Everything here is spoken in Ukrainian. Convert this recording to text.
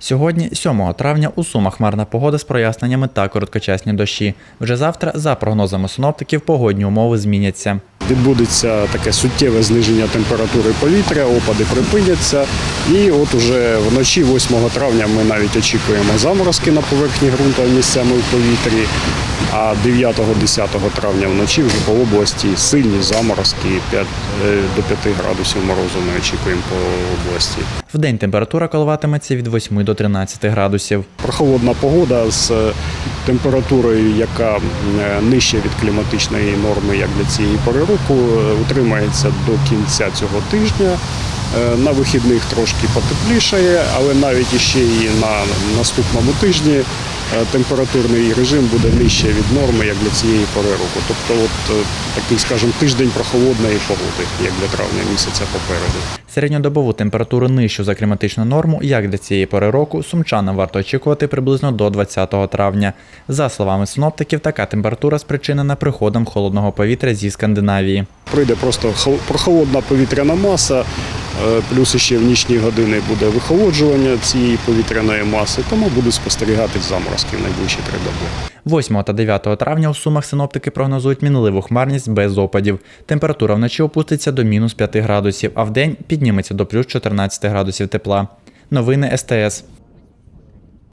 Сьогодні, 7 травня, у Сумах хмарна погода з проясненнями та короткочасні дощі. Вже завтра, за прогнозами синоптиків, погодні умови зміняться. Відбудеться таке суттєве зниження температури повітря, опади припиняться. І от уже вночі, 8 травня, ми навіть очікуємо заморозки на поверхні ґрунту місцями в повітрі. А 9-10 травня вночі вже по області сильні заморозки 5, е, до 5 градусів морозу ми очікуємо по області. Вдень температура коливатиметься від 8 до 13 градусів. Прохолодна погода з е, температурою, яка е, нижча від кліматичної норми, як для цієї пори року, е, утримається до кінця цього тижня. Е, На вихідних трошки потеплішає, але навіть іще і на наступному тижні температурний режим буде нижче від норми, як для цієї пори року. Тобто, от е, такий, скажімо, тиждень прохолодної погоди, як для травня місяця попереду. Середньодобову температуру нижчу за кліматичну норму, як для цієї пори року, сумчанам варто очікувати приблизно до 20 травня. За словами синоптиків, така температура спричинена приходом холодного повітря зі Скандинавії. Прийде просто хол- прохолодна повітряна маса, е, плюс ще в нічні години буде вихолоджування цієї повітряної маси, тому будуть спостерігати заморозки в найближчі три доби. 8 та 9 травня у Сумах синоптики прогнозують мінливу хмарність без опадів. Температура вночі опуститься до мінус 5 градусів, а вдень підніметься до плюс 14 градусів тепла. Новини СТС.